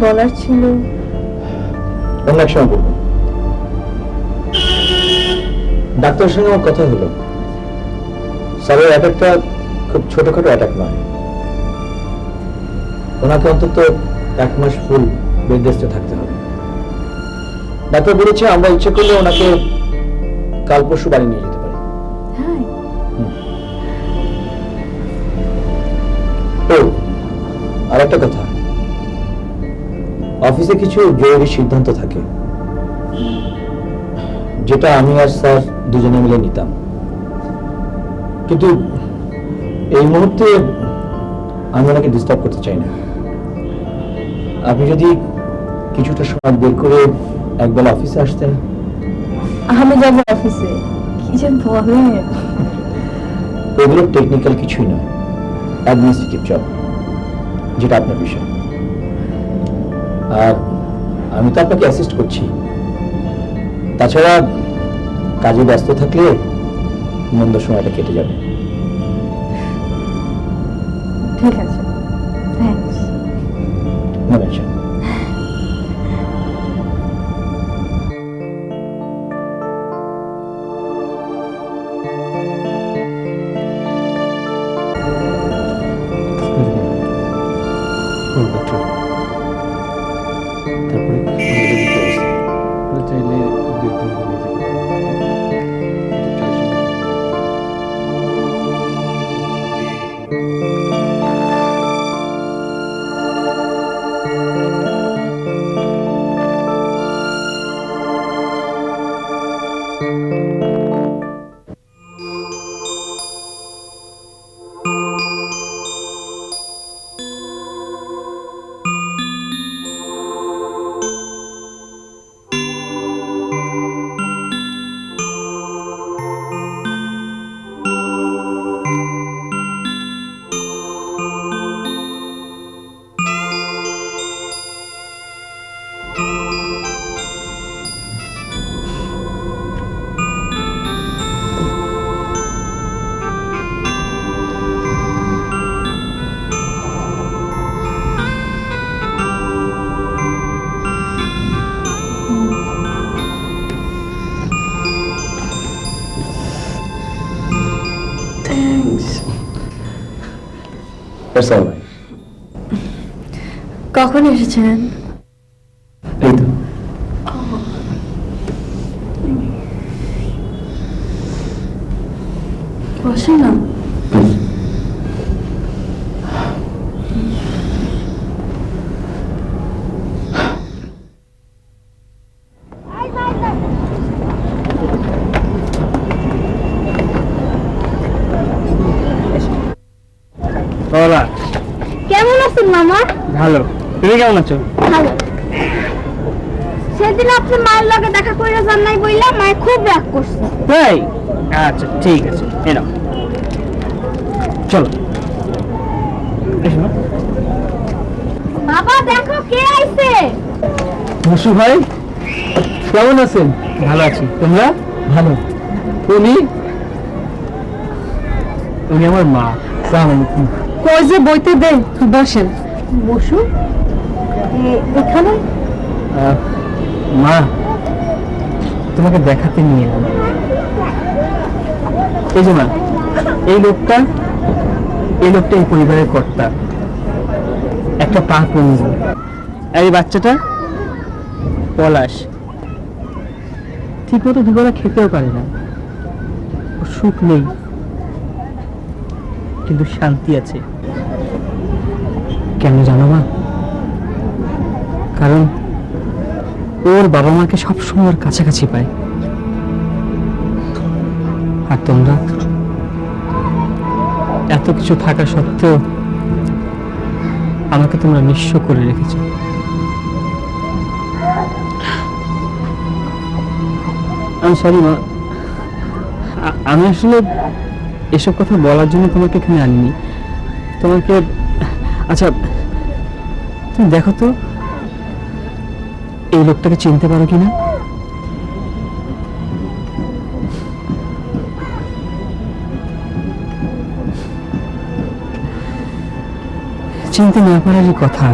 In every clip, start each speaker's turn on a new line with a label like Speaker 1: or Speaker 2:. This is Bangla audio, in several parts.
Speaker 1: বলার ছিল।
Speaker 2: অন্য এক সময় বলব। ডাক্তারের সঙ্গে আমার কথা হলো। স্যারের অ্যাটাকটা খুব ছোটখাটো অ্যাটাক নয়। ওনাকে অন্তত এক মাস ফুল বেড রেস্টে থাকতে হবে। ডাক্তার বলেছে আমরা ইচ্ছে করলে ওনাকে কাল পরশু বাড়ি নিয়ে যেতে পারি।
Speaker 1: হ্যাঁ।
Speaker 2: ও আর একটা কথা। অফিসে কিছু জরুরি সিদ্ধান্ত থাকে। যেটা আমি আর স্যার দুজনে মিলে নিতাম। কিন্তু এই মুহূর্তে আমি ওনাকে ডিস্টার্ব করতে চাই না। আপনি যদি কিছুটা সময় বের করে একবেলা অফিসে আসতেন।
Speaker 1: আমি যাব অফিসে। কি যে বলেন।
Speaker 2: এগুলো টেকনিক্যাল কিছুই নয়। অ্যাডমিনিস্ট্রেটিভ জব যেটা আপনার বিষয়। আর আমি তো আপনাকে অ্যাসিস্ট করছি। তাছাড়া কাজে ব্যস্ত থাকলে মন্দ সময়টা কেটে যাবে।
Speaker 1: ঠিক আছে।
Speaker 2: Thank you.
Speaker 1: কখন এসেছেন
Speaker 2: এই তো
Speaker 1: বসে না
Speaker 3: বাবা।
Speaker 4: কেমন আছেন মামা?
Speaker 3: ভালো। তুমি কেমন আছো?
Speaker 4: ভালো। সেদিন আপনি মায়ের লগে দেখা করে যান নাই বললাম মায়ে খুব রাগ করছে।
Speaker 3: তাই? আচ্ছা ঠিক আছে। চলো। এসো
Speaker 4: বাবা দেখো কে আইছে।
Speaker 3: বসু ভাই কেমন আছেন? ভালো আছি। তোমরা? ভালো। উনি? উনি আমার মা। সালাম আলাইকুম।
Speaker 1: কই যে বইতে দে বসেন। বসুন। এখানে?
Speaker 3: মা তোমাকে দেখাতে নিয়ে এলাম। এই যে মা এই লোকটা এই লোকটা এই পরিবারের কর্তা। একটা পা আর এই বাচ্চাটা পলাশ। ঠিক মতো দুবেলা খেতেও পারে না। সুখ নেই। কিন্তু শান্তি আছে। কেন জানো মা? কারণ ওর বাবা মাকে সবসময় ওর কাছাকাছি পায়। আর তোমরা? এত কিছু থাকা সত্ত্বেও আমাকে তোমরা নিঃস্ব করে রেখেছো। আমি সরি মা আমি আসলে এসব কথা বলার জন্য তোমাকে এখানে আনিনি। তোমাকে আচ্ছা তুমি দেখো তো, এই লোকটাকে চিনতে পারো কিনা? চিনতে না পারারই কথা।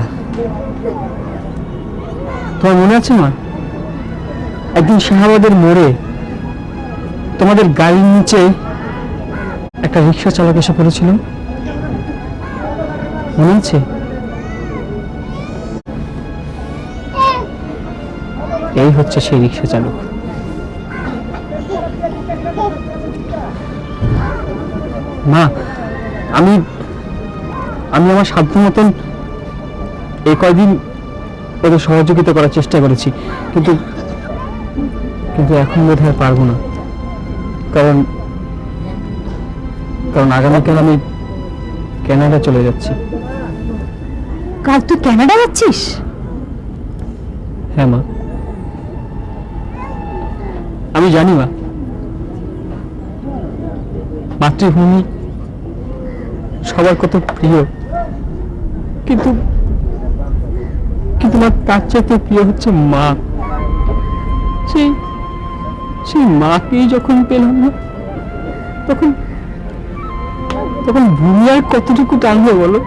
Speaker 3: তোমার মনে আছে, মা? একদিন শাহাবাদের মোড়ে তোমাদের গাড়ির নিচে একটা রিক্সা চালক এসে পড়েছিল। মনে আছে? এই হচ্ছে সেই রিক্সা চালক। মা, আমি আমি আমার সাধ্য মতন এই কয়দিন ওদের সহযোগিতা করার চেষ্টা করেছি। কিন্তু কিন্তু এখন বোধ হয় পারব না। কারণ কারণ আগামীকাল আমি কানাডা চলে যাচ্ছি?
Speaker 1: কাল তুই কানাডা যাচ্ছিস?
Speaker 3: হ্যাঁ মা। আমি জানি মা। মাতৃভূমি সবার কত প্রিয় কিন্তু কিন্তু মা তার চাইতে প্রিয় হচ্ছে মা। সেই সেই মাকেই যখন পেলাম না তখন তখন ভূমি আর কতটুকু টানবে বলো?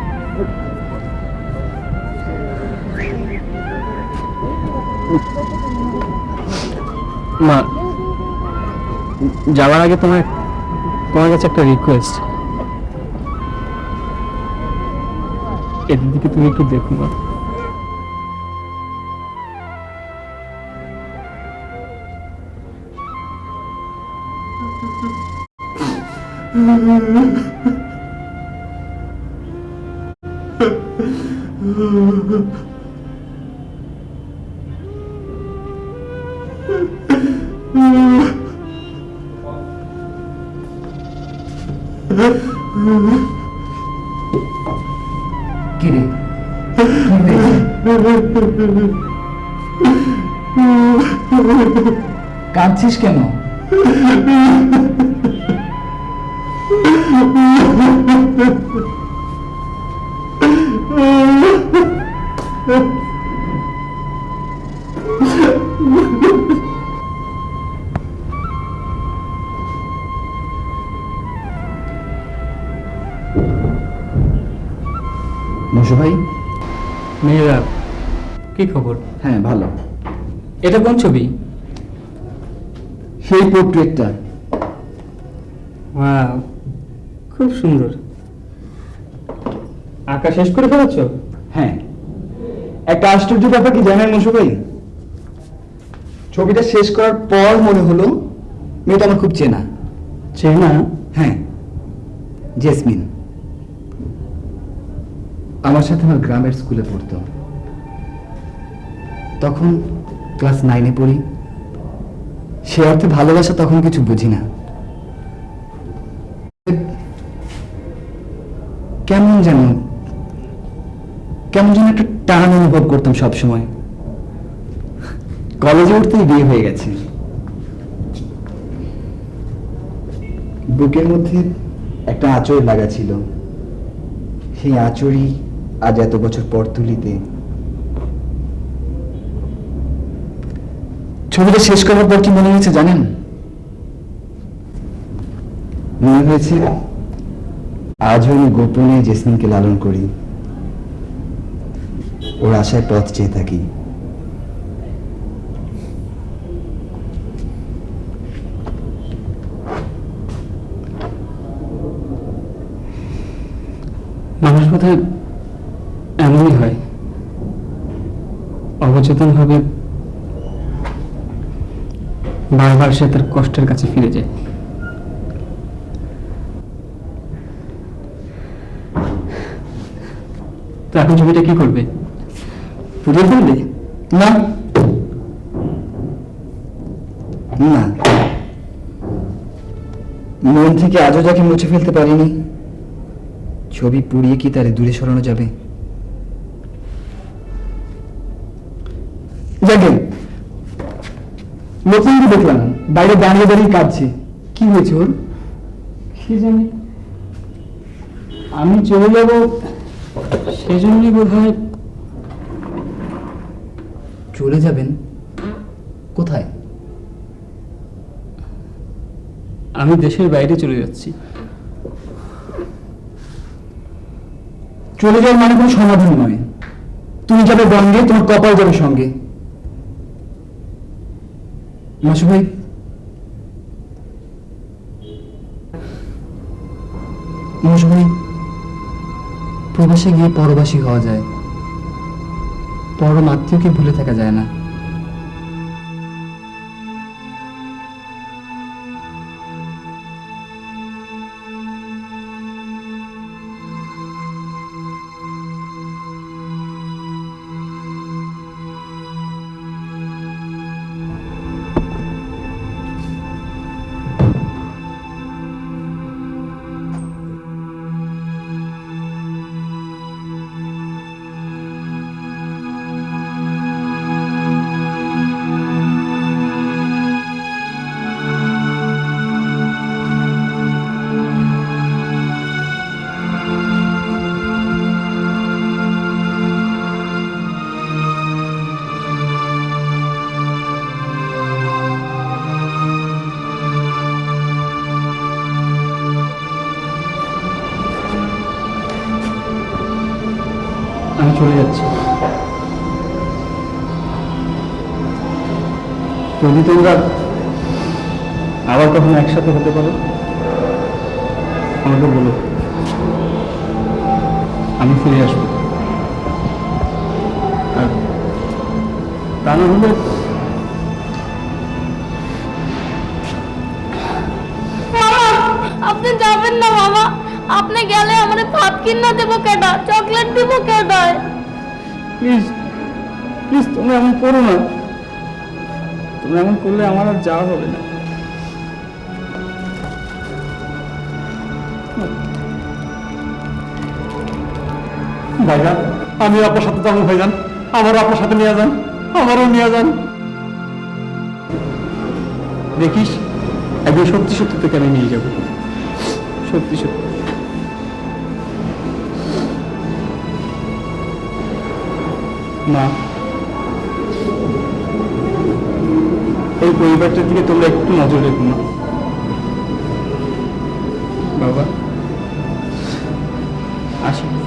Speaker 3: মা যাওয়ার আগে তোমার তোমার কাছে একটা রিকোয়েস্ট এর দিকে তুমি একটু দেখো মা।
Speaker 5: কিরে? কাঁদছিস কেন? ভাই।
Speaker 3: কি খবর?
Speaker 5: হ্যাঁ ভালো।
Speaker 3: এটা কোন ছবি?
Speaker 5: সেই পোর্ট্রেটটা।
Speaker 3: ওয়াও খুব সুন্দর। আঁকা শেষ করে ফেলেছো?
Speaker 5: হ্যাঁ। একটা আশ্চর্য ব্যাপার কি জানেন মশু ভাই? ছবিটা শেষ করার পর মনে হলো মেয়েটা আমার খুব চেনা।
Speaker 3: চেনা?
Speaker 5: হ্যাঁ। জেসমিন। আমার সাথে আমার গ্রামের স্কুলে পড়তো। তখন ক্লাস নাইনে পড়ি। সে অর্থে ভালোবাসা তখন কিছু বুঝি না। কেমন যেন কেমন যেন একটা টান অনুভব করতাম সব সময় কলেজে উঠতেই বিয়ে হয়ে গেছে। বুকের মধ্যে একটা আঁচড় লাগা ছিল। সেই আঁচড়ই আজ এত বছর পর তুলিতে। ছবিটা শেষ করার পর কি মনে হয়েছে জানেন? মনে হয়েছে আজও আমি গোপনে জেসমিনকে লালন করি। ওর আশায় পথ চেয়ে থাকি।
Speaker 3: মানুষ বোধহয় এমনই হয় অবচেতন ভাবে বারবার সে তার কষ্টের কাছে ফিরে যায়। তো এখন ছবিটা কি করবে?
Speaker 5: না। না। মন থেকে আজও যাকে মুছে ফেলতে পারিনি, ছবি পুড়িয়ে কি তারে দূরে সরানো যাবে? নতুনকে দেখলাম। বাইরে দাঁড়িয়ে দাঁড়িয়ে কাঁদছে। কি হয়েছে ওর?
Speaker 3: কি জানি? আমি চলে যাব সেজন্যই বোধ হয়
Speaker 5: চলে যাবেন? কোথায়?
Speaker 3: আমি দেশের বাইরে চলে যাচ্ছি।
Speaker 5: চলে যাওয়ার মানে কোনো সমাধান নয়। তুমি যাবে বঙ্গে তোমার কপাল যাবে সঙ্গে। মাসু ভাই প্রবাসে গিয়ে পরবাসী হওয়া যায়। পরম আত্মীয়কে ভুলে থাকা যায় না। যদি তোমরা আবার কখনো একসাথে হতে পারো আমাকে বলো। আমি ফিরে আসব। আর তা না হলে
Speaker 6: আপনি যাবেন না মামা। আপনি গেলে আমারে ভাত কিনা দেবো কেডা? চকলেট দিব কেডায়?
Speaker 3: প্লিজ প্লিজ তোমরা এমন করো না। তোমরা এমন করলে আমার আর যাওয়া হবে না। ভাইজান আমি আপনার সাথে যাব, ভাইজান। আমারও আপনার সাথে নিয়ে যান। আমারও নিয়ে যান। দেখিস, একদিন সত্যি সত্যি তোকে আমি নিয়ে যাব। সত্যি সত্যি। মা এই পরিবারটার দিকে তোমরা একটু নজর রেখো না। বাবা। আসি।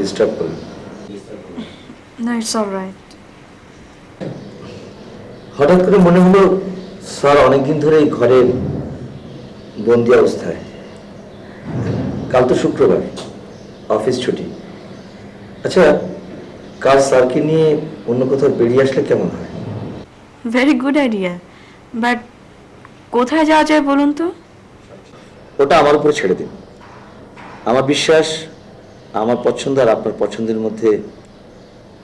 Speaker 2: ডিস্টার্ব করলাম
Speaker 1: না ইটস অল রাইট
Speaker 2: হঠাৎ করে মনে হলো স্যার অনেকদিন ধরে এই ঘরে বন্দি অবস্থায়। কাল তো শুক্রবার অফিস ছুটি। আচ্ছা কাল স্যারকে নিয়ে অন্য কোথাও বেরিয়ে আসলে কেমন হয়?
Speaker 1: ভেরি গুড আইডিয়া বাট কোথায় যাওয়া যায় বলুন তো?
Speaker 2: ওটা আমার উপরে ছেড়ে দিন। আমার বিশ্বাস আমার পছন্দ আর আপনার পছন্দের মধ্যে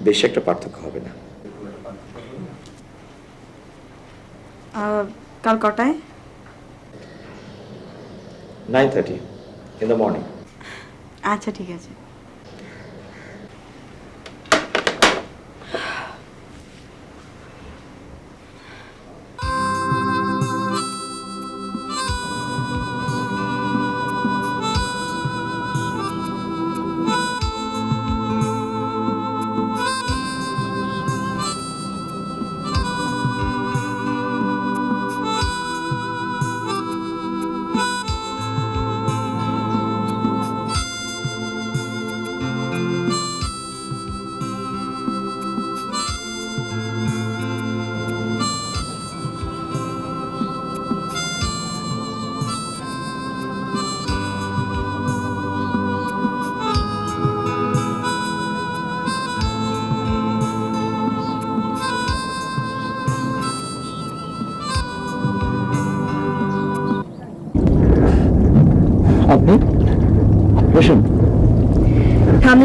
Speaker 2: বেশি একটা পার্থক্য হবে না।
Speaker 1: কাল কটায়?
Speaker 2: Nine thirty in the morning
Speaker 1: আচ্ছা ঠিক আছে।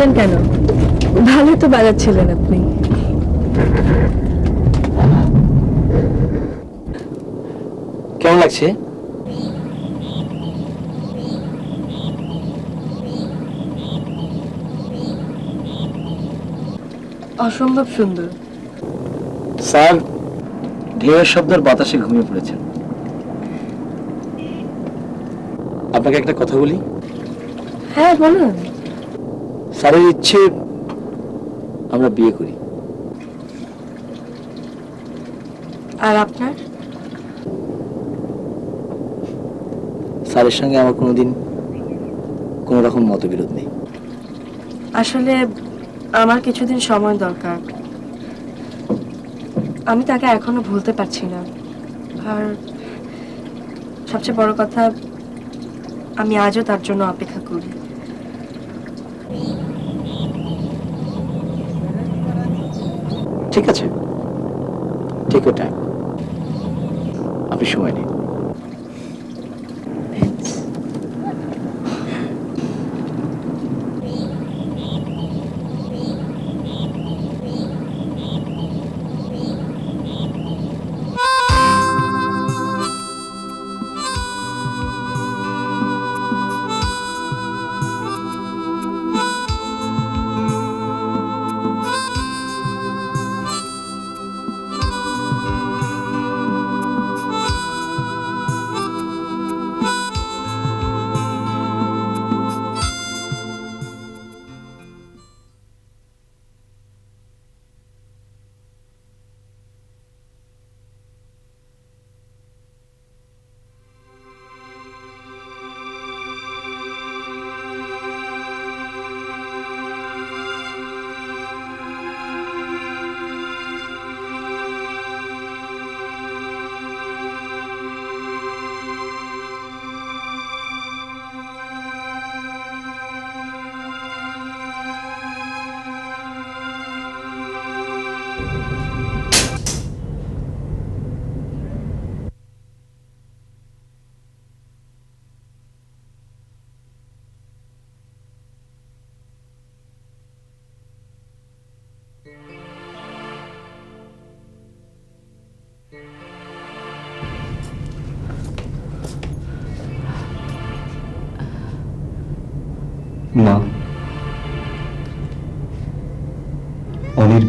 Speaker 7: থামলেন কেন? ভালো তো বাজাচ্ছিলেন আপনি।
Speaker 2: কেমন লাগছে?
Speaker 7: অসম্ভব সুন্দর।
Speaker 2: স্যার ঢেউয়ের শব্দের বাতাসে ঘুমিয়ে পড়েছেন। আপনাকে একটা কথা বলি?
Speaker 7: হ্যাঁ বলুন।
Speaker 2: স্যারের ইচ্ছে আমরা বিয়ে করি।
Speaker 7: আর আপনার?
Speaker 2: স্যারের সঙ্গে আমার কোনোদিন কোনো রকম মতবিরোধ নেই।
Speaker 7: আসলে আমার কিছুদিন সময় দরকার। আমি তাকে এখনও ভুলতে পারছি না। আর সবচেয়ে বড় কথা আমি আজও তার জন্য অপেক্ষা করি।
Speaker 2: ঠিক আছে? ঠিক ওটাই আপনি সময় নিন।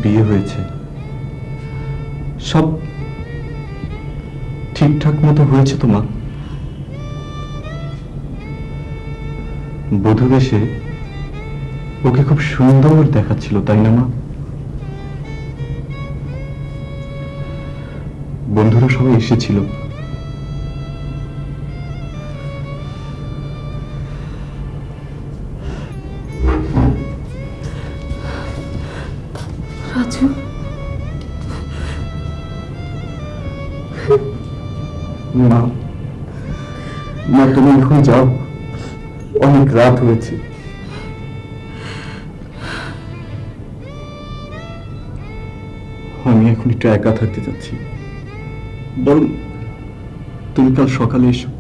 Speaker 8: বিয়ে হয়েছে। সব ঠিকঠাক মতো হয়েছে তো, মা? বধূ বেশে ওকে খুব সুন্দর দেখাচ্ছিল, তাই না, মা? বন্ধুরা সবাই এসেছিল। যাও। অনেক রাত হয়েছে। আমি এখন একটু একা থাকতে চাচ্ছি। বরং তুমি কাল সকালে এসো।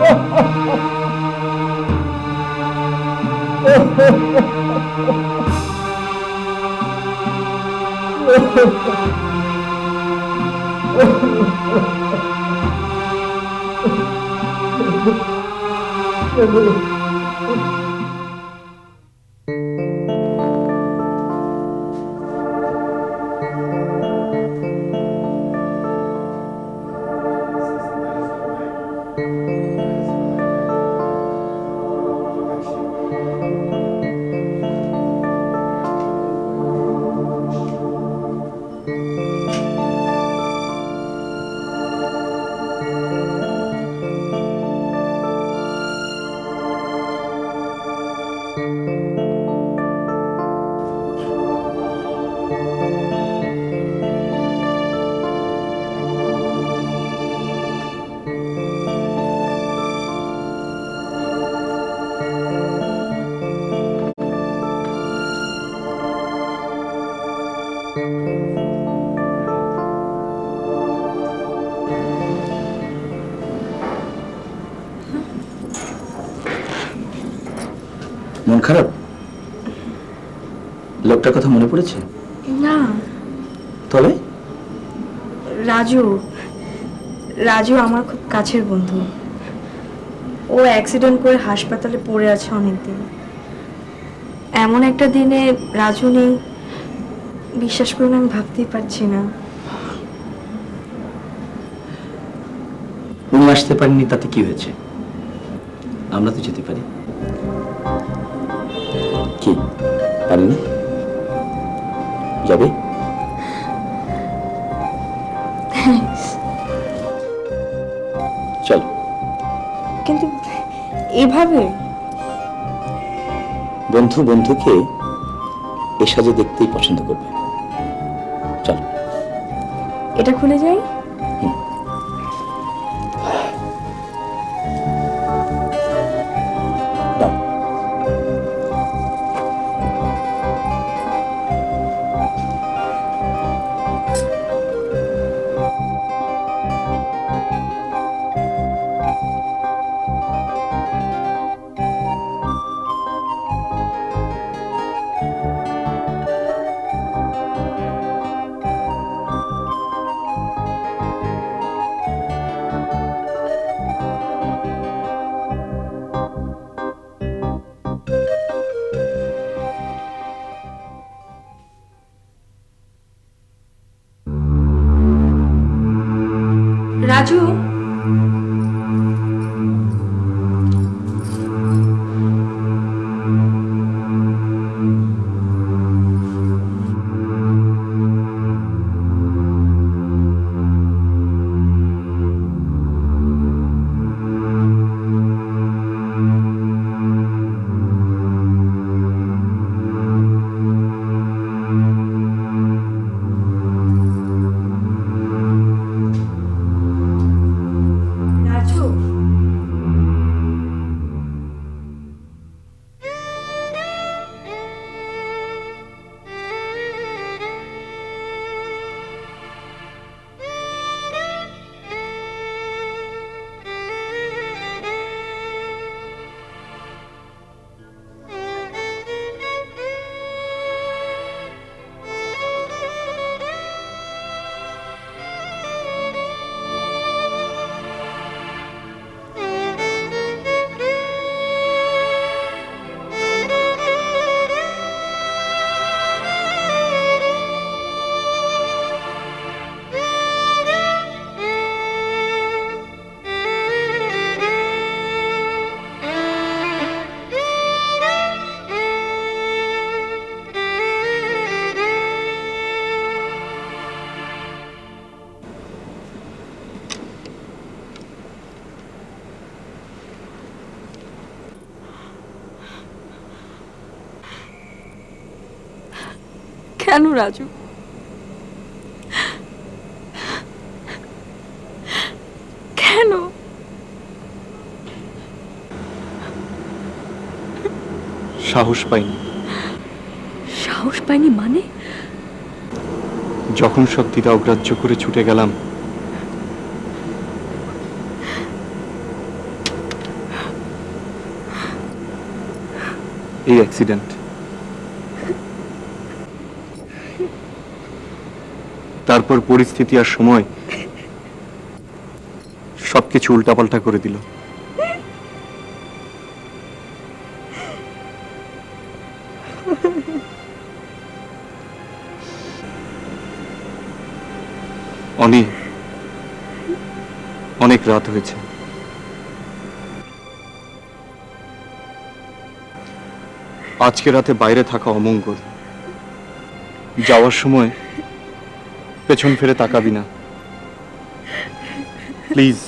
Speaker 2: Oh, my God. খারাপ? লোকটার কথা মনে পড়েছে?
Speaker 1: না।
Speaker 2: তবে
Speaker 1: রাজু। রাজু আমার খুব কাছের বন্ধু। ও অ্যাক্সিডেন্ট করে হাসপাতালে পড়ে আছে অনেকদিন। এমন একটা দিনে রাজু নেই। বিশ্বাস করুন আমি ভাবতেই পারছি না।
Speaker 2: উনি আসতে পারেননি তাতে কি হয়েছে? আমরা তো যেতে পারি। কি? পারেনি? যাবে? চলো।
Speaker 1: কিন্তু এভাবে?
Speaker 2: বন্ধু বন্ধুকে এ সাজে দেখতেই পছন্দ করবে। চলো।
Speaker 1: এটা খুলে যাই? কেন রাজু? কেন?
Speaker 8: সাহস পাইনি।
Speaker 1: সাহস পাইনি মানে?
Speaker 8: যখন সব দ্বিধা অগ্রাহ্য করে ছুটে গেলাম এই অ্যাক্সিডেন্ট তারপর পরিস্থিতি আর সময় সবকিছু উল্টাপাল্টা করে দিল। অনি অনেক রাত হয়েছে। আজকে রাতে বাইরে থাকা অমঙ্গল। যাওয়ার সময় পেছন ফিরে তাকাবি না। প্লিজ